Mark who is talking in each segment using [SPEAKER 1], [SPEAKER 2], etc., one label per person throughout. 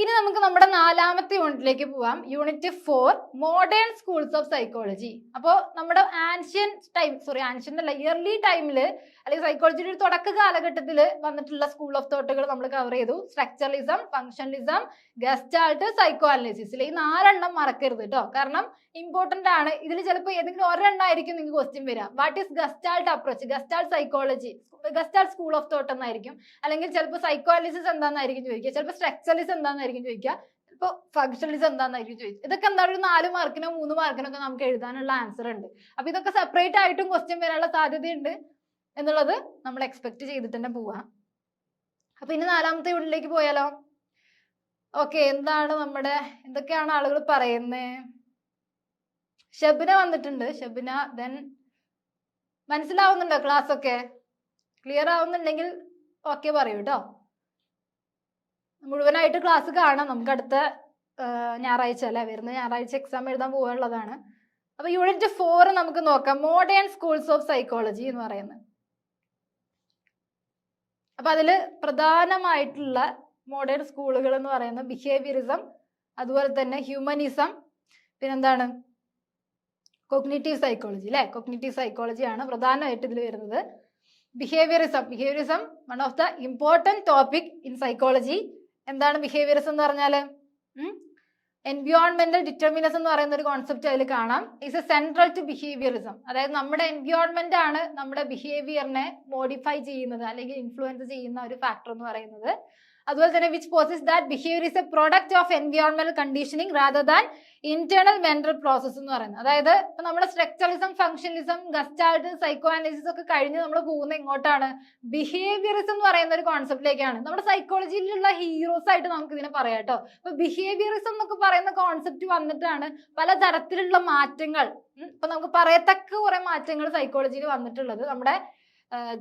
[SPEAKER 1] ഇനി നമുക്ക് നമ്മുടെ നാലാമത്തെ യൂണിറ്റിലേക്ക് പോവാം. Unit four modern schools of psychology അപ്പോൾ നമ്മുടെ ആൻഷ്യൻ ടൈം സോറി ആൻഷ്യൻ അല്ല ഇയർലി ടൈമിൽ അല്ലെങ്കിൽ സൈക്കോളജിയുടെ ഒരു തുടക്ക കാലഘട്ടത്തിൽ വന്നിട്ടുള്ള സ്കൂൾ ഓഫ് തോട്ടുകൾ നമ്മൾ കവർ ചെയ്തു. സ്ട്രക്ചറലിസം ഫങ്ഷണലിസം ഗസ്റ്റാൾട്ട് സൈക്കോ അനാലിസിസിൽ ഈ നാലെണ്ണം മറക്കരുത് കേട്ടോ കാരണം ഇമ്പോർട്ടന്റ് ആണ്. ഇതിൽ ചിലപ്പോൾ ഏതെങ്കിലും ഒരെണ്ണം ആയിരിക്കും നിങ്ങൾക്ക് ക്വസ്റ്റ്യൻ വരിക what is gestalt approach gestalt psychology gestalt school of thought എന്നായിരിക്കും. അല്ലെങ്കിൽ ചിലപ്പോൾ സൈക്കോ അനാലിസിസ് എന്താണെന്നായിരിക്കും ചോദിക്കുക ചിലപ്പോൾ സ്ട്രക്ചറലിസം എന്താണെന്നായിരിക്കും ചോദിക്കുക. ഇപ്പോൾ ഫങ്ഷണലിസം എന്താണെന്നായിരിക്കും ചോദിച്ചത് ഇതൊക്കെ എന്താണ് ഒരു നാല് മാർക്കിനോ മൂന്ന് മാർക്കിനോ ഒക്കെ നമുക്ക് എഴുതാനുള്ള ആൻസർ ഉണ്ട്. അപ്പൊ ഇതൊക്കെ സെപ്പറേറ്റ് ആയിട്ടും ക്വസ്റ്റ്യൻ വരാനുള്ള സാധ്യതയുണ്ട് എന്നുള്ളത് നമ്മൾ എക്സ്പെക്ട് ചെയ്തിട്ട് തന്നെ പോവാം. അപ്പൊ ഇനി നാലാമത്തെ യൂണിറ്റിലേക്ക് പോയാലോ? ഓക്കെ എന്താണ് നമ്മുടെ എന്തൊക്കെയാണ് ആളുകൾ പറയുന്നത് ഷബിന വന്നിട്ടുണ്ട്. ഷബിന ദെൻ മനസ്സിലാവുന്നുണ്ടോ ക്ലാസ് ഒക്കെ? ക്ലിയർ ആവുന്നുണ്ടെങ്കിൽ ഓക്കെ പറയൂ കേട്ടോ മുഴുവനായിട്ട് ക്ലാസ് കാണാം. നമുക്ക് അടുത്ത ഞായറാഴ്ച അല്ല വരുന്ന ഞായറാഴ്ച എക്സാം എഴുതാൻ പോകാനുള്ളതാണ് അപ്പൊ യൂണിറ്റ് ഫോർ നമുക്ക് നോക്കാം. മോഡേൺ സ്കൂൾസ് ഓഫ് സൈക്കോളജി എന്ന് പറയുന്നത്. അപ്പൊ അതിൽ പ്രധാനമായിട്ടുള്ള മോഡേൺ സ്കൂളുകൾ എന്ന് പറയുന്നത് ബിഹേവിയറിസം അതുപോലെ തന്നെ ഹ്യൂമനിസം പിന്നെന്താണ്? കൊഗ്നേറ്റീവ് സൈക്കോളജി അല്ലെ? കൊഗ്നേറ്റീവ് സൈക്കോളജി ആണ് പ്രധാനമായിട്ട് ഇതിൽ വരുന്നത്. Behaviourism behaviourism one of the important topic in psychology എന്താണ് ബിഹേവിയറിസം എന്ന് പറഞ്ഞാൽ എൻവിയോൺമെന്റൽ ഡിറ്റർമിനസ് എന്ന് പറയുന്ന ഒരു കോൺസെപ്റ്റ് അതിൽ കാണാം. It's a central to behaviourism അതായത് നമ്മുടെ എൻവിയോൺമെന്റ് ആണ് നമ്മുടെ ബിഹേവിയറിനെ മോഡിഫൈ ചെയ്യുന്നത് അല്ലെങ്കിൽ ഇൻഫ്ലുവൻസ് ചെയ്യുന്ന ഒരു ഫാക്ടർ എന്ന് പറയുന്നത്. അതുപോലെ തന്നെ which poses that behaviour is a product of എൻവിയോൺമെന്റൽ conditioning rather than internal mental process എന്ന് പറയുന്നത്. അതായത് നമ്മുടെ structuralism functionalism gestalt psycho analysis ഒക്കെ കഴിഞ്ഞ് നമ്മൾ പോകുന്ന എങ്ങോട്ടാണ്? ബിഹേവിയറിസം എന്ന് പറയുന്ന ഒരു കോൺസെപ്റ്റിലേക്കാണ് നമ്മുടെ സൈക്കോളജിയിലുള്ള ഹീറോസ് ആയിട്ട് നമുക്ക് ഇതിനെ പറയാം കേട്ടോ. അപ്പൊ ബിഹേവിയറിസം എന്നൊക്കെ പറയുന്ന കോൺസെപ്റ്റ് വന്നിട്ടാണ് പലതരത്തിലുള്ള മാറ്റങ്ങൾ. ഇപ്പൊ നമുക്ക് പറയത്തക്ക കുറെ മാറ്റങ്ങൾ സൈക്കോളജിയിൽ വന്നിട്ടുള്ളത്. നമ്മുടെ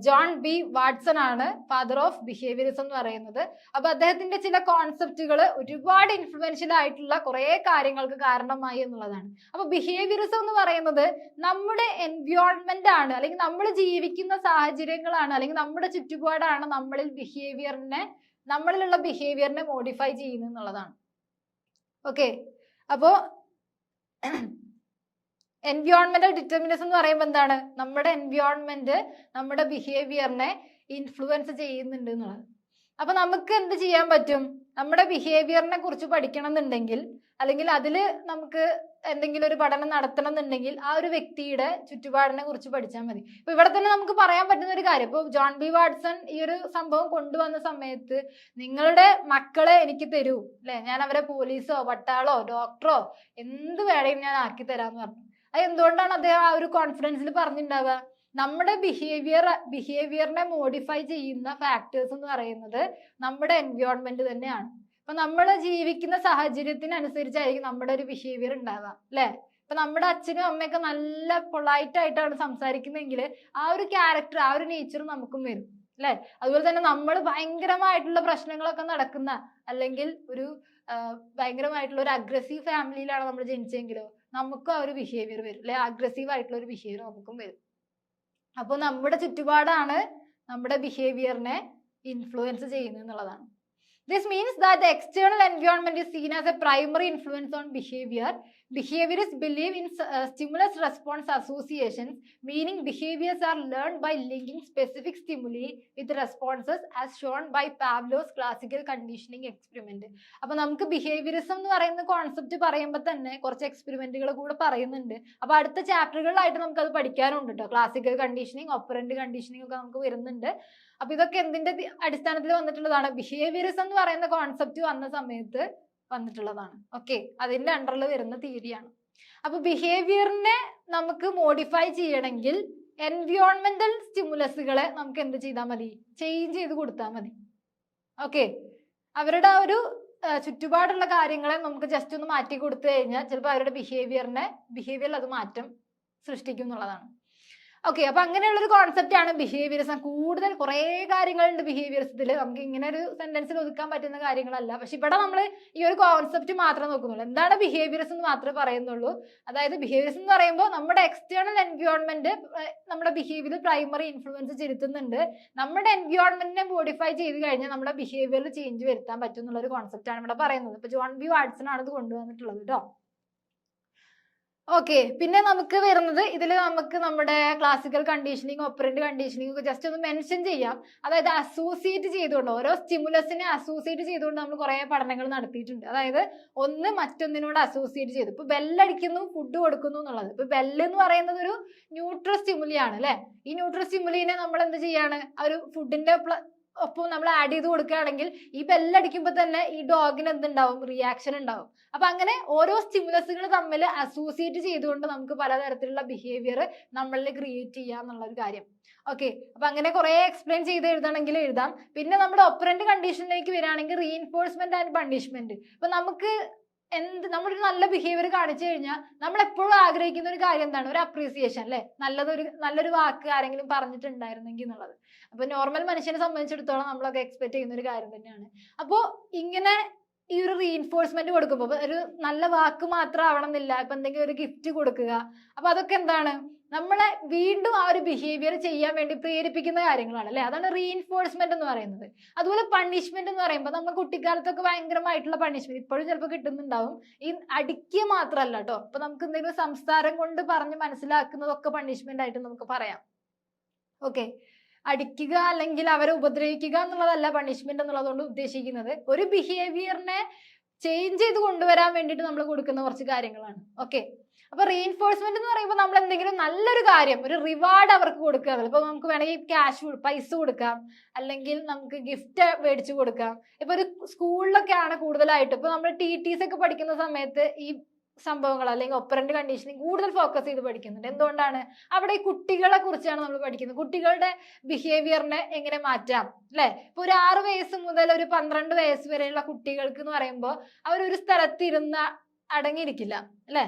[SPEAKER 1] ജോൺ ബി വാട്സൺ ആണ് ഫാദർ ഓഫ് ബിഹേവിയറിസം എന്ന് പറയുന്നത്. അപ്പൊ അദ്ദേഹത്തിന്റെ ചില കോൺസെപ്റ്റുകൾ ഒരുപാട് ഇൻഫ്ലുവൻഷ്യൽ ആയിട്ടുള്ള കുറെ കാര്യങ്ങൾക്ക് കാരണമായി എന്നുള്ളതാണ്. അപ്പൊ ബിഹേവിയറിസം എന്ന് പറയുന്നത് നമ്മുടെ എൻവയോൺമെന്റ് ആണ് അല്ലെങ്കിൽ നമ്മൾ ജീവിക്കുന്ന സാഹചര്യങ്ങളാണ് അല്ലെങ്കിൽ നമ്മുടെ ചുറ്റുപാടാണ് നമ്മളിൽ ബിഹേവിയറിനെ നമ്മളിലുള്ള ബിഹേവിയറിനെ മോഡിഫൈ ചെയ്യുന്നത് എന്നുള്ളതാണ്. ഓക്കെ അപ്പോ എൻവിയോൺമെന്റൽ ഡിറ്റർമിനസ് എന്ന് പറയുമ്പോൾ എന്താണ്? നമ്മുടെ എൻവിയോൺമെന്റ് നമ്മുടെ ബിഹേവിയറിനെ ഇൻഫ്ലുവൻസ് ചെയ്യുന്നുണ്ട് എന്നുള്ളത്. അപ്പൊ നമുക്ക് എന്ത് ചെയ്യാൻ പറ്റും? നമ്മുടെ ബിഹേവിയറിനെ കുറിച്ച് പഠിക്കണം എന്നുണ്ടെങ്കിൽ അല്ലെങ്കിൽ അതിൽ നമുക്ക് എന്തെങ്കിലും ഒരു പഠനം നടത്തണം എന്നുണ്ടെങ്കിൽ ആ ഒരു വ്യക്തിയുടെ ചുറ്റുപാടിനെ കുറിച്ച് പഠിച്ചാൽ മതി. ഇപ്പൊ ഇവിടെ തന്നെ നമുക്ക് പറയാൻ പറ്റുന്ന ഒരു കാര്യം. ഇപ്പൊ ജോൺ ബി വാട്സൺ ഈ ഒരു സംഭവം കൊണ്ടുവന്ന സമയത്ത് നിങ്ങളുടെ മക്കളെ എനിക്ക് തരൂ അല്ലെ? ഞാൻ അവരെ പോലീസോ പട്ടാളോ ഡോക്ടറോ എന്ത് വേണമെങ്കിലും ഞാൻ ആക്കി തരാന്ന് പറഞ്ഞു. എന്തുകൊണ്ടാണ് അദ്ദേഹം ആ ഒരു കോൺഫിഡൻസിൽ പറഞ്ഞിട്ടുണ്ടാവുക നമ്മുടെ ബിഹേവിയർ ബിഹേവിയറിനെ മോഡിഫൈ ചെയ്യുന്ന ഫാക്ടേഴ്സ് എന്ന് പറയുന്നത് നമ്മുടെ എൻവയോൺമെന്റ് തന്നെയാണ്. ഇപ്പൊ നമ്മൾ ജീവിക്കുന്ന സാഹചര്യത്തിനനുസരിച്ചായിരിക്കും നമ്മുടെ ഒരു ബിഹേവിയർ ഉണ്ടാവുക അല്ലെ? ഇപ്പൊ നമ്മുടെ അച്ഛനും അമ്മയൊക്കെ നല്ല പൊളൈറ്റ് ആയിട്ടാണ് സംസാരിക്കുന്നതെങ്കിൽ ആ ഒരു ക്യാരക്ടർ ആ ഒരു നേച്ചർ നമുക്കും വരും അല്ലെ? അതുപോലെ തന്നെ നമ്മൾ ഭയങ്കരമായിട്ടുള്ള പ്രശ്നങ്ങളൊക്കെ നടക്കുന്ന അല്ലെങ്കിൽ ഒരു ഭയങ്കരമായിട്ടുള്ള ഒരു അഗ്രസീവ് ഫാമിലിയിലാണ് നമ്മൾ ജനിച്ചെങ്കിലോ നമുക്കും ആ ഒരു ബിഹേവിയർ വരും. അല്ലെ? അഗ്രസീവ് ആയിട്ടുള്ള ഒരു ബിഹേവിയർ നമുക്കും വരും. അപ്പോൾ നമ്മുടെ ചുറ്റുപാടാണ് നമ്മുടെ ബിഹേവിയറിനെ ഇൻഫ്ലുവൻസ് ചെയ്യുന്നത് എന്നുള്ളതാണ്. This means that the external environment is seen as a primary influence on behaviour is believe in stimulus response associations meaning behaviours are learn by linking specific stimuli with responses as shown by Pavlov's classical conditioning experiment അപ്പൊ നമുക്ക് behaviourism എന്ന് പറയുന്ന concept പറയുമ്പോൾ തന്നെ കുറച്ച് എക്സ്പെരിമെന്റുകൾ കൂടെ പറയുന്നുണ്ട്. അപ്പൊ അടുത്ത ചാപ്റ്ററുകളിലായിട്ട് നമുക്ക് അത് പഠിക്കാനുണ്ട് കേട്ടോ ക്ലാസിക്കൽ കണ്ടീഷനിങ് ഒപ്പറന്റ് കണ്ടീഷനിങ് ഒക്കെ നമുക്ക് വരുന്നുണ്ട്. അപ്പൊ ഇതൊക്കെ എന്തിന്റെ അടിസ്ഥാനത്തിൽ വന്നിട്ടുള്ളതാണ്? ബിഹേവിയറിസം എന്ന് പറയുന്ന കോൺസെപ്റ്റ് വന്ന സമയത്ത് വന്നിട്ടുള്ളതാണ്. ഓക്കെ അതിന്റെ അണ്ടറിൽ വരുന്ന തിയറിയാണ് അപ്പൊ ബിഹേവിയറിനെ നമുക്ക് മോഡിഫൈ ചെയ്യണമെങ്കിൽ എൻവിയോൺമെന്റൽ സ്റ്റിമുലസുകളെ നമുക്ക് എന്ത് ചെയ്താൽ മതി? ചേഞ്ച് ചെയ്ത് കൊടുത്താൽ മതി. ഓക്കെ അവരുടെ ആ ഒരു ചുറ്റുപാടുള്ള കാര്യങ്ങളെ നമുക്ക് ജസ്റ്റ് ഒന്ന് മാറ്റി കൊടുത്തു കഴിഞ്ഞാൽ ചിലപ്പോൾ അവരുടെ ബിഹേവിയറിനെ ബിഹേവിയറിൽ അത് മാറ്റം സൃഷ്ടിക്കും എന്നുള്ളതാണ്. ഓക്കെ അപ്പൊ അങ്ങനെയുള്ളൊരു കോൺസെപ്റ്റ് ആണ് ബിഹേവിയറിസം കൂടുതൽ കുറേ കാര്യങ്ങളുണ്ട് ബിഹേവിയർസത്തിൽ നമുക്ക് ഇങ്ങനെ ഒരു സെന്റൻസിൽ ഒതുക്കാൻ പറ്റുന്ന കാര്യങ്ങളല്ല. പക്ഷെ ഇവിടെ നമ്മൾ ഈ ഒരു കോൺസെപ്റ്റ് മാത്രം നോക്കുന്നുള്ളൂ. എന്താണ് ബിഹേവിയർസ് എന്ന് മാത്രമേ പറയുന്നുള്ളൂ. അതായത് ബിഹേവിയർസ് എന്ന് പറയുമ്പോൾ നമ്മുടെ എക്സ്റ്റേണൽ എൻവയോൺമെന്റ് നമ്മുടെ ബിഹേവിയർ പ്രൈമറി ഇൻഫ്ലുവൻസ് ചെലുത്തുന്നുണ്ട്. നമ്മുടെ എൻവയോൺമെന്റിനെ മോഡിഫൈ ചെയ്ത് കഴിഞ്ഞാൽ നമ്മുടെ ബിഹേവിയറിൽ ചേഞ്ച് വരുത്താൻ പറ്റും എന്നുള്ള ഒരു കോൺസെപ്റ്റ് ആണ് ഇവിടെ പറയുന്നത്. ഇപ്പൊ ജോൺ ബി വാട്സൺ ആണ് ഇത് കൊണ്ടുവന്നിട്ടുള്ളത് കേട്ടോ ഓക്കെ പിന്നെ നമുക്ക് വരുന്നത് ഇതിൽ നമുക്ക് നമ്മുടെ ക്ലാസിക്കൽ കണ്ടീഷനിങ് ഒപ്പറന്റ് കണ്ടീഷനിങ് ഒക്കെ ജസ്റ്റ് ഒന്ന് മെൻഷൻ ചെയ്യാം. അതായത് അസോസിയേറ്റ് ചെയ്തുകൊണ്ട് ഓരോ സ്റ്റിമുലസിനെ അസോസിയേറ്റ് ചെയ്തുകൊണ്ട് നമ്മൾ കുറേ പഠനങ്ങൾ നടത്തിയിട്ടുണ്ട്. അതായത് ഒന്ന് മറ്റൊന്നിനോട് അസോസിയേറ്റ് ചെയ്തു. ഇപ്പൊ ബെല്ലടിക്കുന്നു ഫുഡ് കൊടുക്കുന്നു എന്നുള്ളത്. ഇപ്പൊ ബെല്ല് എന്ന് പറയുന്നത് ഒരു ന്യൂട്രൽ സ്റ്റിമുലിയാണ് അല്ലെ? ഈ ന്യൂട്രൽ സ്റ്റിമുലിനെ നമ്മൾ എന്ത് ചെയ്യാണ്? ആ ഒരു ഫുഡിന്റെ ഒപ്പം നമ്മൾ ആഡ് ചെയ്ത് കൊടുക്കുകയാണെങ്കിൽ ഈ ബെല്ലടിക്കുമ്പോൾ തന്നെ ഈ ഡോഗിന് എന്തുണ്ടാവും? റിയാക്ഷൻ ഉണ്ടാവും. അപ്പൊ അങ്ങനെ ഓരോ സ്റ്റിമുലസുകൾ തമ്മിൽ അസോസിയേറ്റ് ചെയ്തുകൊണ്ട് നമുക്ക് പലതരത്തിലുള്ള ബിഹേവിയർ നമ്മളിൽ ക്രിയേറ്റ് ചെയ്യാം എന്നുള്ള ഒരു കാര്യം. ഓക്കെ അപ്പൊ അങ്ങനെ കുറെ എക്സ്പ്ലെയിൻ ചെയ്ത് എഴുതണമെങ്കിൽ എഴുതാം. പിന്നെ നമ്മുടെ ഒപ്പറന്റ് കണ്ടീഷനിലേക്ക് വരികയാണെങ്കിൽ റീഎൻഫോഴ്സ്മെന്റ് ആൻഡ് പണിഷ്മെന്റ് ഇപ്പൊ നമുക്ക് എന്ത് നമ്മളൊരു നല്ല ബിഹേവിയർ കാണിച്ചു കഴിഞ്ഞാൽ നമ്മൾ എപ്പോഴും ആഗ്രഹിക്കുന്ന ഒരു കാര്യം എന്താണ്? ഒരു അപ്രീസിയേഷൻ അല്ലെ? നല്ലതൊരു നല്ലൊരു വാക്ക് ആരെങ്കിലും പറഞ്ഞിട്ടുണ്ടായിരുന്നെങ്കിൽ എന്നുള്ളത്. അപ്പൊ നോർമൽ മനുഷ്യനെ സംബന്ധിച്ചിടത്തോളം നമ്മളൊക്കെ എക്സ്പെക്ട് ചെയ്യുന്ന ഒരു കാര്യം തന്നെയാണ്. അപ്പോൾ ഇങ്ങനെ ഈ ഒരു റീഇൻഫോഴ്സ്മെന്റ് കൊടുക്കുമ്പോൾ ഒരു നല്ല വാക്ക് മാത്രം ആവണം എന്നില്ല ഇപ്പൊ എന്തെങ്കിലും ഒരു ഗിഫ്റ്റ് കൊടുക്കുക. അപ്പൊ അതൊക്കെ എന്താണ്? നമ്മളെ വീണ്ടും ആ ഒരു ബിഹേവിയർ ചെയ്യാൻ വേണ്ടി പ്രേരിപ്പിക്കുന്ന കാര്യങ്ങളാണ് അല്ലേ? അതാണ് റീഇൻഫോഴ്സ്മെന്റ് എന്ന് പറയുന്നത്. അതുപോലെ പണിഷ്മെന്റ് എന്ന് പറയുമ്പോൾ നമ്മൾ കുട്ടിക്കാലത്തൊക്കെ ഭയങ്കരമായിട്ടുള്ള പണിഷ്മെന്റ് ഇപ്പോഴും ചിലപ്പോൾ കിട്ടുന്നുണ്ടാവും. ഈ അടിക്കുക മാത്രമല്ല കേട്ടോ ഇപ്പൊ നമുക്ക് എന്തെങ്കിലും സംസ്കാരം കൊണ്ട് പറഞ്ഞ് മനസ്സിലാക്കുന്നതൊക്കെ പണിഷ്മെന്റ് ആയിട്ട് നമുക്ക് പറയാം. ഓക്കെ അടിക്കുക അല്ലെങ്കിൽ അവരെ ഉപദ്രവിക്കുക എന്നുള്ളതല്ല പണിഷ്മെന്റ് എന്നുള്ളതുകൊണ്ട് ഉദ്ദേശിക്കുന്നത്. ഒരു ബിഹേവിയറിനെ ചേഞ്ച് ചെയ്ത് കൊണ്ടുവരാൻ വേണ്ടിയിട്ട് നമ്മൾ കൊടുക്കുന്ന കുറച്ച് കാര്യങ്ങളാണ്. ഓക്കെ അപ്പൊ റീഎൻഫോഴ്സ്മെന്റ് എന്ന് പറയുമ്പോൾ നമ്മൾ എന്തെങ്കിലും നല്ലൊരു കാര്യം ഒരു റിവാർഡ് അവർക്ക് കൊടുക്കുക ഇപ്പൊ നമുക്ക് വേണമെങ്കിൽ ക്യാഷ് പൈസ കൊടുക്കാം. അല്ലെങ്കിൽ നമുക്ക് ഗിഫ്റ്റ് മേടിച്ചു കൊടുക്കാം. ഇപ്പൊ ഒരു സ്കൂളിലൊക്കെ ആണ് കൂടുതലായിട്ട്. ഇപ്പൊ നമ്മൾ ടി ടി ഒക്കെ പഠിക്കുന്ന സമയത്ത് ഈ സംഭവങ്ങൾ അല്ലെങ്കിൽ ഒപ്പറന്റ് കണ്ടീഷനിങ് കൂടുതൽ ഫോക്കസ് ചെയ്ത് പഠിക്കുന്നുണ്ട്. എന്തുകൊണ്ടാണ്? അവിടെ ഈ കുട്ടികളെ കുറിച്ചാണ് നമ്മൾ പഠിക്കുന്നത്. കുട്ടികളുടെ ബിഹേവിയറിനെ എങ്ങനെ മാറ്റാം അല്ലെ? ഇപ്പൊ ഒരു ആറ് വയസ്സ് മുതൽ ഒരു പന്ത്രണ്ട് വയസ്സ് വരെയുള്ള കുട്ടികൾക്ക് എന്ന് പറയുമ്പോൾ അവരൊരു സ്ഥലത്ത് ഇരുന്ന് അടങ്ങിയിരിക്കില്ല അല്ലെ?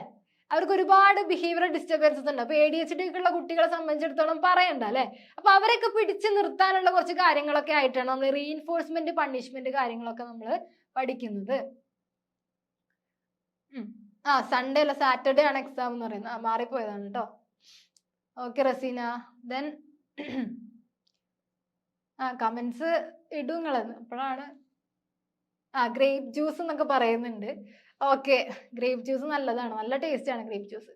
[SPEAKER 1] അവർക്ക് ഒരുപാട് ബിഹേവിയർ ഡിസ്റ്റർബൻസസ് ഉണ്ട്. അപ്പൊ എ ഡി എച്ച് ഡി ഒക്കെ ഉള്ള കുട്ടികളെ സംബന്ധിച്ചിടത്തോളം പറയണ്ട അല്ലെ? അപ്പൊ അവരൊക്കെ പിടിച്ചു നിർത്താനുള്ള കുറച്ച് കാര്യങ്ങളൊക്കെ ആയിട്ടാണ് നമ്മൾ റീഇൻഫോഴ്സ്മെന്റ് പണിഷ്മെന്റ് കാര്യങ്ങളൊക്കെ നമ്മൾ പഠിക്കുന്നത്. ആ സൺഡേ അല്ല സാറ്റർഡേ ആണ് എക്സാം എന്ന് പറയുന്നത്. ആ മാറിപ്പോയതാണ് കേട്ടോ ഓക്കെ റസീന. ദെൻ ആ കമന്റ്സ് ഇടും നിങ്ങളെന്ന് അപ്പോഴാണ് ആ ഗ്രേപ്പ് ജ്യൂസ് എന്നൊക്കെ പറയുന്നുണ്ട്. ഓക്കെ. ഗ്രേപ്പ് ജ്യൂസ് നല്ലതാണ്. നല്ല ടേസ്റ്റ് ആണ് ഗ്രേപ്പ് ജ്യൂസ്.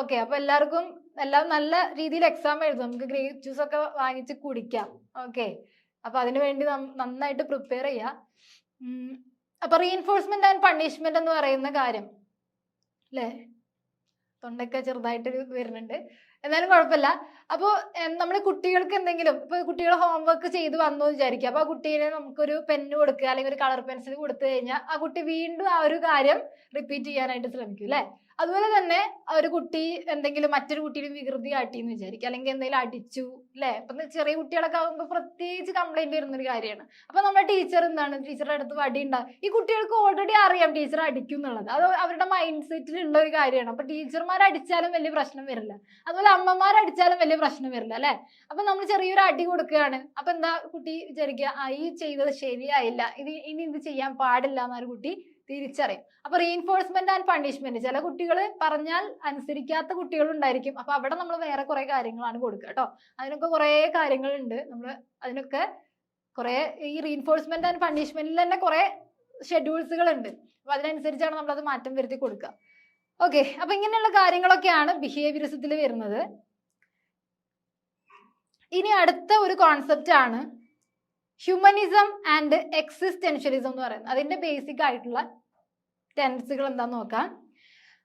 [SPEAKER 1] ഓക്കെ. അപ്പൊ എല്ലാവർക്കും എല്ലാം നല്ല രീതിയിൽ എക്സാം എഴുതും. നമുക്ക് ഗ്രേപ്പ് ജ്യൂസ് ഒക്കെ വാങ്ങിച്ച് കുടിക്കാം. ഓക്കെ. അപ്പൊ അതിനു വേണ്ടി നന്നായിട്ട് പ്രിപ്പയർ ചെയ്യാം. അപ്പൊ റീഎൻഫോഴ്സ്മെന്റ് ആൻഡ് പണിഷ്മെന്റ് എന്ന് പറയുന്ന കാര്യം. അല്ലേ തൊണ്ടൊക്കെ ചെറുതായിട്ട് വരുന്നുണ്ട്. എന്നാലും കുഴപ്പമില്ല. അപ്പോൾ നമ്മുടെ കുട്ടികൾക്ക് എന്തെങ്കിലും ഇപ്പൊ കുട്ടികൾ ഹോംവർക്ക് ചെയ്ത് വന്നു വിചാരിക്കുക. അപ്പൊ ആ കുട്ടീനെ നമുക്കൊരു പെന്ന് കൊടുക്കുക അല്ലെങ്കിൽ ഒരു കളർ പെൻസിൽ കൊടുത്തു കഴിഞ്ഞാൽ ആ കുട്ടി വീണ്ടും ആ ഒരു കാര്യം റിപ്പീറ്റ് ചെയ്യാനായിട്ട് ശ്രമിക്കും അല്ലേ? അതുപോലെ തന്നെ ഒരു കുട്ടി എന്തെങ്കിലും മറ്റൊരു കുട്ടിയുടെ വികൃതി കാട്ടി എന്ന് വിചാരിക്കുക. അല്ലെങ്കിൽ എന്തെങ്കിലും അടിച്ചു അല്ലേ? അപ്പൊ ചെറിയ കുട്ടികളൊക്കെ ആകുമ്പോൾ പ്രത്യേകിച്ച് കംപ്ലൈന്റ് വരുന്ന ഒരു കാര്യമാണ്. അപ്പൊ നമ്മുടെ ടീച്ചർ എന്താണ്? ടീച്ചറുടെ അടുത്ത് വടി ഉണ്ടാവും ഈ കുട്ടികൾക്ക് ഓൾറെഡി അറിയാം ടീച്ചർ അടിക്കും എന്നുള്ളത്. അത് അവരുടെ മൈൻഡ് സെറ്റിലുള്ള ഒരു കാര്യമാണ്. അപ്പൊ ടീച്ചർമാർ അടിച്ചാലും വലിയ പ്രശ്നം വരില്ല. അതുപോലെ അമ്മമാർ അടിച്ചാലും വലിയ പ്രശ്നം വരില്ല അല്ലെ? അപ്പൊ നമ്മൾ ചെറിയൊരു അടി കൊടുക്കുകയാണ്. അപ്പൊ എന്താ കുട്ടി വിചാരിക്കുക ഈ ചെയ്തത് ശരിയായില്ല. ഇത് ഇനി ഇത് ചെയ്യാൻ പാടില്ല എന്നൊരു കുട്ടി തിരിച്ചറിയും. അപ്പൊ റീഎൻഫോഴ്സ്മെന്റ് ആൻഡ് പണിഷ്മെന്റ് ചില കുട്ടികൾ പറഞ്ഞാൽ അനുസരിക്കാത്ത കുട്ടികൾ ഉണ്ടായിരിക്കും. അപ്പൊ അവിടെ നമ്മൾ വേറെ കുറെ കാര്യങ്ങളാണ് കൊടുക്കുക കേട്ടോ. അതിനൊക്കെ കുറെ കാര്യങ്ങളുണ്ട്. നമ്മൾ അതിനൊക്കെ കുറെ ഈ റീഎൻഫോഴ്സ്മെന്റ് ആൻഡ് പണിഷ്മെന്റിൽ തന്നെ കുറെ ഷെഡ്യൂൾസുകൾ ഉണ്ട് അപ്പൊ അതിനനുസരിച്ചാണ് നമ്മൾ അത് മാറ്റം വരുത്തി കൊടുക്കുക. ഓക്കെ അപ്പൊ ഇങ്ങനെയുള്ള കാര്യങ്ങളൊക്കെയാണ് ബിഹേവിയറിസത്തിൽ വരുന്നത്. ഇനി അടുത്ത ഒരു കോൺസെപ്റ്റ് ആണ് ഹ്യൂമനിസം ആൻഡ് എക്സിസ്റ്റൻഷ്യലിസം എന്ന് പറയുന്നത്. അതിന്റെ ബേസിക് ആയിട്ടുള്ള ടെൻസുകൾ എന്താന്ന് നോക്കാം.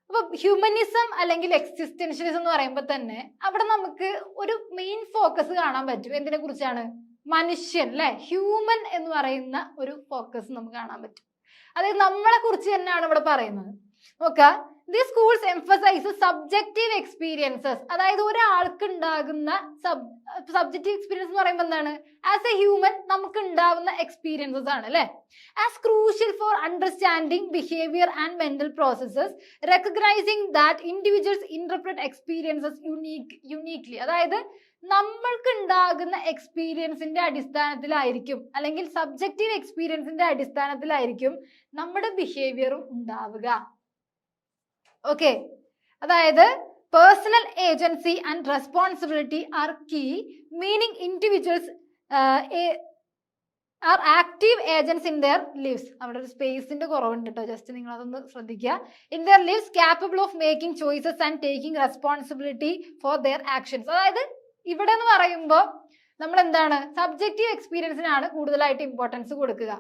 [SPEAKER 1] അപ്പൊ ഹ്യൂമനിസം അല്ലെങ്കിൽ എക്സിസ്റ്റൻഷ്യലിസം എന്ന് പറയുമ്പോൾ തന്നെ അവിടെ നമുക്ക് ഒരു മെയിൻ ഫോക്കസ് കാണാൻ പറ്റും. എന്തിനെ കുറിച്ചാണ്? മനുഷ്യൻ അല്ലെ? ഹ്യൂമൻ എന്ന് പറയുന്ന ഒരു ഫോക്കസ് നമുക്ക് കാണാൻ പറ്റും. അതായത് നമ്മളെ കുറിച്ച് തന്നെയാണ് ഇവിടെ പറയുന്നത്. നോക്ക the schools emphasize subjective experiences അതായത് ഒരാൾക്ക് ഉണ്ടാകുന്ന സബ്ജക്റ്റീവ് എക്സ്പീരിയൻസ് എന്ന് പറയുമ്പോൾ എന്താണ്? ആസ് എ ഹ്യൂമൻ നമുക്ക് ഉണ്ടാകുന്ന എക്സ്പീരിയൻസസ് ആണ് അല്ലെ? As crucial for understanding behaviour and mental processes recognizing that individuals interpret experiences unique uniquely അതായത് നമ്മൾക്ക് ഉണ്ടാകുന്ന എക്സ്പീരിയൻസിന്റെ അടിസ്ഥാനത്തിലായിരിക്കും അല്ലെങ്കിൽ സബ്ജക്റ്റീവ് എക്സ്പീരിയൻസിന്റെ അടിസ്ഥാനത്തിലായിരിക്കും നമ്മുടെ ബിഹേവിയറും ഉണ്ടാവുക. ഓക്കെ അതായത് personal agency and responsibility are key meaning individuals are active agents in their lives അവിടെ ഒരു സ്പേസിന്റെ കുറവുണ്ട് കേട്ടോ ജസ്റ്റ് നിങ്ങൾ അതൊന്ന് ശ്രദ്ധിക്കുക. In their lives capable of making choices and taking responsibility for their actions അതായത് ഇവിടെ എന്ന് പറയുമ്പോൾ നമ്മൾ എന്താണ് സബ്ജക്റ്റീവ് എക്സ്പീരിയൻസിനാണ് കൂടുതലായിട്ട് ഇമ്പോർട്ടൻസ് കൊടുക്കുക.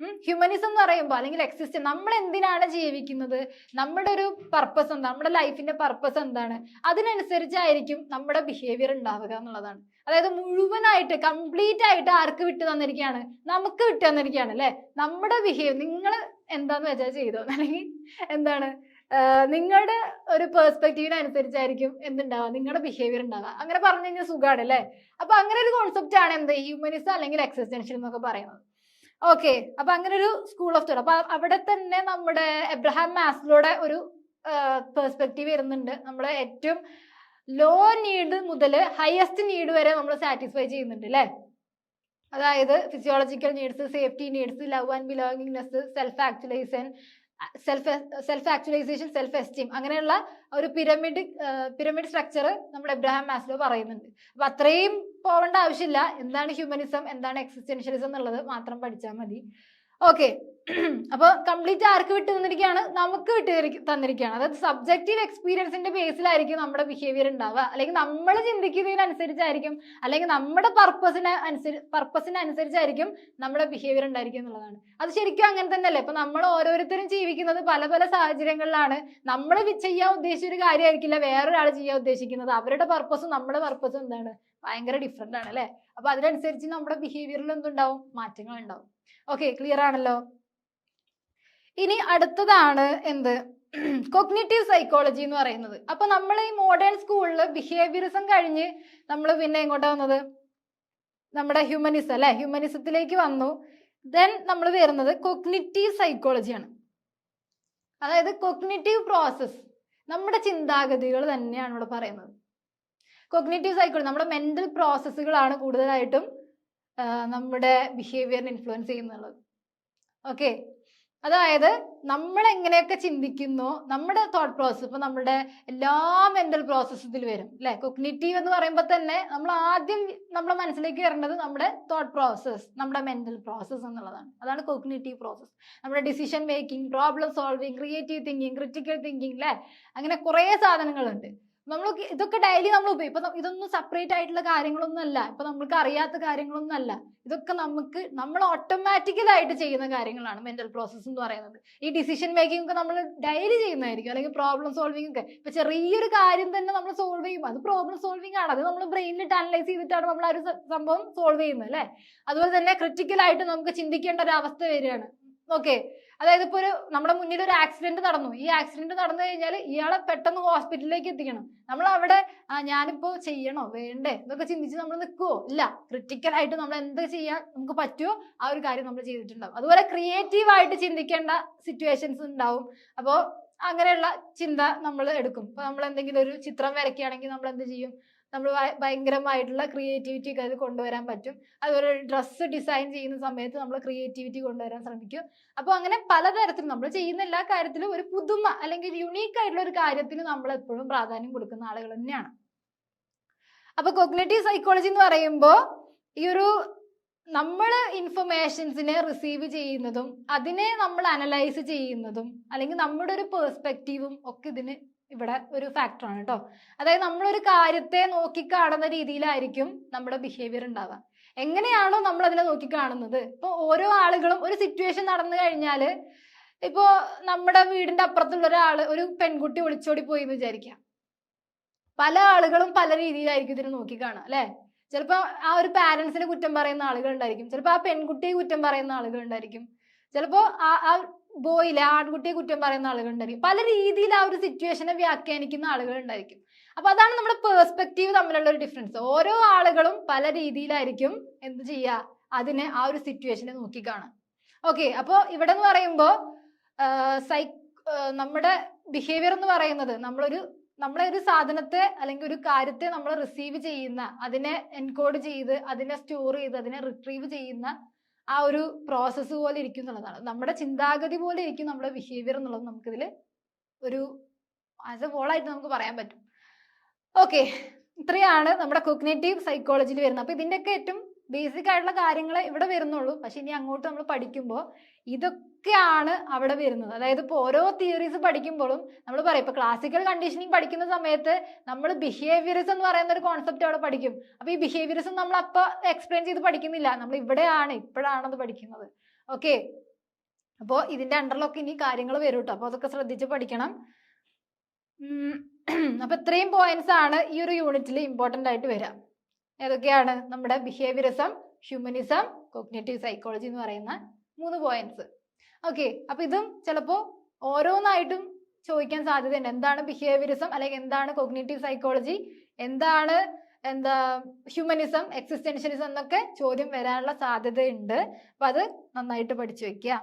[SPEAKER 1] ഹ്യൂമനിസം എന്ന് പറയുമ്പോൾ അല്ലെങ്കിൽ എക്സിസ്റ്റ് നമ്മൾ എന്തിനാണ് ജീവിക്കുന്നത്? നമ്മുടെ ഒരു പർപ്പസ് എന്താണ് നമ്മുടെ ലൈഫിന്റെ പർപ്പസ് എന്താണ്? അതിനനുസരിച്ചായിരിക്കും നമ്മുടെ ബിഹേവിയർ ഉണ്ടാവുക എന്നുള്ളതാണ്. അതായത് മുഴുവനായിട്ട് കംപ്ലീറ്റ് ആയിട്ട് ആർക്ക് വിട്ടു തന്നിരിക്കുകയാണ്? നമുക്ക് വിട്ടു തന്നിരിക്കുകയാണ് അല്ലെ? നമ്മുടെ ബിഹേവിയർ നിങ്ങൾ എന്താന്ന് വെച്ചാൽ ചെയ്തോ? അല്ലെങ്കിൽ എന്താണ്? നിങ്ങളുടെ ഒരു പേഴ്സ്പെക്റ്റീവിനനുസരിച്ചായിരിക്കും എന്തുണ്ടാവുക? നിങ്ങളുടെ ബിഹേവിയർ ഉണ്ടാവുക. അങ്ങനെ പറഞ്ഞു കഴിഞ്ഞാൽ സുഖമാണ് അല്ലേ? അപ്പൊ അങ്ങനെ ഒരു കോൺസെപ്റ്റ് ആണ് എന്ത്? ഹ്യൂമനിസം അല്ലെങ്കിൽ എക്സിസ്റ്റൻഷ്യൽ എന്നൊക്കെ പറയുന്നത്. ഓക്കെ അപ്പൊ അങ്ങനെ ഒരു സ്കൂൾ ഓഫ് തോട്ട് അപ്പൊ അവിടെ തന്നെ നമ്മുടെ എബ്രഹാം മാസ്ലോയുടെ ഒരു പെർസ്പെക്റ്റീവ് വരുന്നുണ്ട്. നമ്മളെ ഏറ്റവും ലോ നീഡ് മുതൽ ഹയസ്റ്റ് നീഡ് വരെ നമ്മൾ സാറ്റിസ്ഫൈ ചെയ്യുന്നുണ്ട് അല്ലേ അതായത് physiological needs safety needs love and belongingness self actualization self self actualization self esteem അങ്ങനെയുള്ള ഒരു പിരമിഡ് പിരമിഡ് സ്ട്രക്ചർ നമ്മുടെ എബ്രഹാം മാസ്ലോ പറയുന്നുണ്ട്. അപ്പൊ അത്രയും പോവേണ്ട ആവശ്യമില്ല. എന്താണ് ഹ്യൂമനിസം എന്താണ് എക്സിസ്റ്റൻഷ്യലിസം എന്നുള്ളത് മാത്രം പഠിച്ചാൽ മതി. ഓക്കെ അപ്പൊ കംപ്ലീറ്റ് ആർക്ക് വിട്ടു തന്നിരിക്കുകയാണ് നമുക്ക് വിട്ട് തന്നിരിക്കുകയാണ്. അതായത് സബ്ജക്റ്റീവ് എക്സ്പീരിയൻസിന്റെ ബേസിലായിരിക്കും നമ്മുടെ ബിഹേവിയർ ഉണ്ടാവുക. അല്ലെങ്കിൽ നമ്മൾ ചിന്തിക്കുന്നതിനനുസരിച്ചായിരിക്കും. അല്ലെങ്കിൽ നമ്മുടെ പർപ്പസിന് അനുസരിച്ച് പർപ്പസിന് അനുസരിച്ചായിരിക്കും നമ്മുടെ ബിഹേവിയർ ഉണ്ടായിരിക്കും എന്നുള്ളതാണ്. അത് ശരിക്കും അങ്ങനെ തന്നെയല്ലേ? ഇപ്പൊ നമ്മൾ ഓരോരുത്തരും ജീവിക്കുന്നത് പല പല സാഹചര്യങ്ങളിലാണ്. നമ്മൾ ചെയ്യാൻ ഉദ്ദേശിച്ച ഒരു കാര്യമായിരിക്കില്ല വേറൊരാൾ ചെയ്യാൻ ഉദ്ദേശിക്കുന്നത്. അവരുടെ പർപ്പസും നമ്മുടെ പർപ്പസും എന്താണ്? ഭയങ്കര ഡിഫറെന്റ് ആണ് അല്ലേ? അപ്പൊ അതിനനുസരിച്ച് നമ്മുടെ ബിഹേവിയറിൽ എന്തുണ്ടാവും? മാറ്റങ്ങൾ ഉണ്ടാവും. ഓക്കെ ക്ലിയർ ആണല്ലോ. ഇനി അടുത്തതാണ് എന്ത്? കൊഗ്നേറ്റീവ് സൈക്കോളജി എന്ന് പറയുന്നത്. അപ്പൊ നമ്മൾ ഈ മോഡേൺ സ്കൂളിൽ ബിഹേവിയറിസം കഴിഞ്ഞ് നമ്മൾ പിന്നെ എങ്ങോട്ടാ വന്നത്? നമ്മുടെ ഹ്യൂമനിസം അല്ലെ? ഹ്യൂമനിസത്തിലേക്ക് വന്നു. ദെൻ നമ്മൾ വരുന്നത് കൊഗ്നിറ്റീവ് സൈക്കോളജിയാണ് അതായത് കൊഗ്നിറ്റീവ് പ്രോസസ് നമ്മുടെ ചിന്താഗതികൾ തന്നെയാണ് ഇവിടെ പറയുന്നത്. കൊഗ്നേറ്റീവ് സൈക്കോളജി നമ്മുടെ മെന്റൽ പ്രോസസ്സുകളാണ് കൂടുതലായിട്ടും നമ്മുടെ ബിഹേവിയറിനെ ഇൻഫ്ലുവൻസ് ചെയ്യുന്നുള്ളത്. ഓക്കെ അതായത് നമ്മൾ എങ്ങനെയൊക്കെ ചിന്തിക്കുന്നു നമ്മുടെ തോട്ട് പ്രോസസ് ഇപ്പൊ നമ്മുടെ എല്ലാ മെന്റൽ പ്രോസസ്സ് ഇതിൽ വരും അല്ലെ കൊഗ്നിറ്റീവ് എന്ന് പറയുമ്പോൾ തന്നെ നമ്മൾ ആദ്യം നമ്മുടെ മനസ്സിലേക്ക് വരേണ്ടത് നമ്മുടെ തോട്ട് പ്രോസസ്സ് നമ്മുടെ മെന്റൽ പ്രോസസ്സ് എന്നുള്ളതാണ്. അതാണ് കൊഗ്നിറ്റീവ് പ്രോസസ്സ് നമ്മുടെ decision making problem solving creative thinking critical thinking അല്ലെ അങ്ങനെ കുറേ സാധനങ്ങളുണ്ട്. നമ്മൾ ഇതൊക്കെ ഡെയിലി നമ്മൾ ഇപ്പൊ ഇതൊന്നും സെപ്പറേറ്റ് ആയിട്ടുള്ള കാര്യങ്ങളൊന്നും അല്ല. ഇപ്പൊ നമ്മൾക്ക് അറിയാത്ത കാര്യങ്ങളൊന്നും അല്ല. ഇതൊക്കെ നമുക്ക് നമ്മൾ ഓട്ടോമാറ്റിക്കലായിട്ട് ചെയ്യുന്ന കാര്യങ്ങളാണ് മെന്റൽ പ്രോസസ്സ് എന്ന് പറയുന്നത്. ഈ ഡിസിഷൻ മേക്കിംഗ് ഒക്കെ നമ്മൾ ഡെയിലി ചെയ്യുന്നതായിരിക്കും. അല്ലെങ്കിൽ പ്രോബ്ലം സോൾവിംഗ് ഒക്കെ. ഇപ്പൊ ചെറിയൊരു കാര്യം തന്നെ നമ്മൾ സോൾവ് ചെയ്യും. അത് പ്രോബ്ലം സോൾവിംഗ് ആണ്. അത് നമ്മൾ ബ്രെയിനിൽ അനലൈസ് ചെയ്തിട്ടാണ് നമ്മൾ ആ ഒരു സംഭവം സോൾവ് ചെയ്യുന്നത് അല്ലേ? അതുപോലെ തന്നെ ക്രിട്ടിക്കൽ ആയിട്ട് നമുക്ക് ചിന്തിക്കേണ്ട ഒരു അവസ്ഥ വരികയാണ്. ഓക്കെ അതായത് ഇപ്പൊ ഒരു നമ്മുടെ മുന്നിൽ ഒരു ആക്സിഡന്റ് നടന്നു. ഈ ആക്സിഡന്റ് നടന്നു കഴിഞ്ഞാൽ ഇയാളെ പെട്ടെന്ന് ഹോസ്പിറ്റലിലേക്ക് എത്തിക്കണം. നമ്മൾ അവിടെ ആ ഞാനിപ്പോ ചെയ്യണോ? വേണ്ടേ? എന്നൊക്കെ ചിന്തിച്ച് നമ്മൾ നിൽക്കുവോ ഇല്ല. ക്രിട്ടിക്കൽ ആയിട്ട് നമ്മൾ എന്ത് ചെയ്യാൻ നമുക്ക് പറ്റുമോ ആ ഒരു കാര്യം നമ്മൾ ചെയ്തിട്ടുണ്ടാവും. അതുപോലെ ക്രിയേറ്റീവ് ആയിട്ട് ചിന്തിക്കേണ്ട സിറ്റുവേഷൻസ് ഉണ്ടാവും. അപ്പോൾ അങ്ങനെയുള്ള ചിന്ത നമ്മൾ എടുക്കും. ഇപ്പൊ നമ്മൾ എന്തെങ്കിലും ഒരു ചിത്രം വരയ്ക്കുകയാണെങ്കിൽ നമ്മൾ എന്ത് ചെയ്യും? നമ്മൾ ഭയങ്കരമായിട്ടുള്ള ക്രിയേറ്റിവിറ്റി ഒക്കെ അതിൽ കൊണ്ടുവരാൻ പറ്റും. അതുപോലെ ഡ്രസ്സ് ഡിസൈൻ ചെയ്യുന്ന സമയത്ത് നമ്മൾ ക്രിയേറ്റിവിറ്റി കൊണ്ടുവരാൻ ശ്രമിക്കും. അപ്പോൾ അങ്ങനെ പലതരത്തിലും നമ്മൾ ചെയ്യുന്ന എല്ലാ കാര്യത്തിലും ഒരു പുതുമ അല്ലെങ്കിൽ യുണീക്ക് ആയിട്ടുള്ള ഒരു കാര്യത്തിന് നമ്മൾ എപ്പോഴും പ്രാധാന്യം കൊടുക്കുന്ന ആളുകൾ തന്നെയാണ്. അപ്പൊ കൊഗ്നേറ്റീവ് സൈക്കോളജി എന്ന് പറയുമ്പോൾ ഈ ഒരു നമ്മൾ ഇൻഫർമേഷൻസിനെ റിസീവ് ചെയ്യുന്നതും അതിനെ നമ്മൾ അനലൈസ് ചെയ്യുന്നതും അല്ലെങ്കിൽ നമ്മുടെ ഒരു പേഴ്സ്പെക്റ്റീവും ഒക്കെ ഇതിന് ഇവിടെ ഒരു ഫാക്ടറാണ് കേട്ടോ അതായത് നമ്മളൊരു കാര്യത്തെ നോക്കിക്കാണുന്ന രീതിയിലായിരിക്കും നമ്മുടെ ബിഹേവിയർ ഉണ്ടാവുക. എങ്ങനെയാണോ നമ്മൾ അതിനെ നോക്കിക്കാണുന്നത്. ഇപ്പോൾ ഓരോ ആളുകളും ഒരു സിറ്റുവേഷൻ നടന്നു കഴിഞ്ഞാൽ ഇപ്പോ നമ്മുടെ വീടിന്റെ അപ്പുറത്തുള്ള ഒരാൾ ഒരു പെൺകുട്ടി ഒളിച്ചോടി പോയി എന്ന് വിചാരിക്കാം പല ആളുകളും പല രീതിയിലായിരിക്കും ഇതിനെ നോക്കിക്കാണുക അല്ലെ? ചിലപ്പോ ആ ഒരു പാരന്റ്സിനെ കുറ്റം പറയുന്ന ആളുകൾ ഉണ്ടായിരിക്കും. ചിലപ്പോ ആ പെൺകുട്ടിയെ കുറ്റം പറയുന്ന ആളുകൾ ഉണ്ടായിരിക്കും. ചിലപ്പോ ആ ആ ബോയിലെ ആൺകുട്ടിയെ കുറ്റം പറയുന്ന ആളുകൾ ഉണ്ടായിരിക്കും. പല രീതിയിൽ ആ ഒരു സിറ്റുവേഷനെ വ്യാഖ്യാനിക്കുന്ന ആളുകളുണ്ടായിരിക്കും അപ്പൊ അതാണ് നമ്മുടെ പേഴ്സ്പെക്റ്റീവ് തമ്മിലുള്ള ഒരു ഡിഫറൻസ് ഓരോ ആളുകളും പല രീതിയിലായിരിക്കും എന്ത് ചെയ്യുക? അതിനെ ആ ഒരു സിറ്റുവേഷനെ നോക്കിക്കാണും ഓക്കെ അപ്പോൾ ഇവിടെ എന്ന് പറയുമ്പോൾ സൈ നമ്മുടെ ബിഹേവിയർ എന്ന് പറയുന്നത് നമ്മളൊരു നമ്മളെ ഒരു സാധനത്തെ അല്ലെങ്കിൽ ഒരു കാര്യത്തെ നമ്മൾ റിസീവ് ചെയ്യുന്ന അതിനെ എൻകോഡ് ചെയ്ത് അതിനെ സ്റ്റോർ ചെയ്ത് അതിനെ റിട്രീവ് ചെയ്യുന്ന ആ ഒരു പ്രോസസ്സ് പോലെ ഇരിക്കും എന്നുള്ളതാണ്. നമ്മുടെ ചിന്താഗതി പോലെ ഇരിക്കും നമ്മുടെ ബിഹേവിയർ എന്നുള്ളത് നമുക്കിതിൽ ഒരു ആസ് എ ആയിട്ട് നമുക്ക് പറയാൻ പറ്റും. ഓക്കെ ഇത്രയാണ് നമ്മുടെ കൊഗ്നേറ്റീവ് സൈക്കോളജിയിൽ വരുന്നത്. അപ്പോൾ ഇതിന്റെയൊക്കെ ഏറ്റവും ബേസിക് ആയിട്ടുള്ള കാര്യങ്ങൾ ഇവിടെ വരുന്നുള്ളൂ. പക്ഷെ ഇനി അങ്ങോട്ട് നമ്മൾ പഠിക്കുമ്പോൾ ഇതൊക്കെയാണ് അവിടെ വരുന്നത്. അതായത് ഇപ്പോൾ ഓരോ തിയറീസ് പഠിക്കുമ്പോഴും നമ്മൾ പറയും ഇപ്പൊ ക്ലാസിക്കൽ കണ്ടീഷനിങ് പഠിക്കുന്ന സമയത്ത് നമ്മൾ ബിഹേവിയറിസം എന്ന് പറയുന്ന ഒരു കോൺസെപ്റ്റ് അവിടെ പഠിക്കും. അപ്പോൾ ഈ ബിഹേവിയറിസം നമ്മൾ അപ്പൊ എക്സ്പ്ലെയിൻ ചെയ്ത് പഠിക്കുന്നില്ല. നമ്മൾ ഇവിടെയാണ് ഇപ്പോഴാണ് അത് പഠിക്കുന്നത്. ഓക്കെ അപ്പോൾ ഇതിന്റെ അണ്ടറിലൊക്കെ ഇനി കാര്യങ്ങൾ വരും കേട്ടോ അപ്പോൾ അതൊക്കെ ശ്രദ്ധിച്ച് പഠിക്കണം. ഉം. അപ്പൊ ഇത്രയും പോയിന്റ്സ് ആണ് ഈ ഒരു യൂണിറ്റിൽ ഇമ്പോർട്ടന്റ് ആയിട്ട് വരിക ഏതൊക്കെയാണ്? നമ്മുടെ ബിഹേവിയറിസം ഹ്യൂമനിസം കോഗ്നേറ്റീവ് സൈക്കോളജി എന്ന് പറയുന്ന മൂന്ന് പോയിന്റ്സ് ഓക്കെ അപ്പൊ ഇതും ചിലപ്പോൾ ഓരോന്നായിട്ടും ചോദിക്കാൻ സാധ്യതയുണ്ട്. എന്താണ് ബിഹേവിയറിസം അല്ലെങ്കിൽ എന്താണ് കോഗ്നേറ്റീവ് സൈക്കോളജി എന്താണ് എന്താ ഹ്യൂമനിസം എക്സിസ്റ്റൻഷ്യലിസം എന്നൊക്കെ ചോദ്യം വരാനുള്ള സാധ്യതയുണ്ട്. അപ്പൊ അത് നന്നായിട്ട് പഠിച്ചു വെക്കുക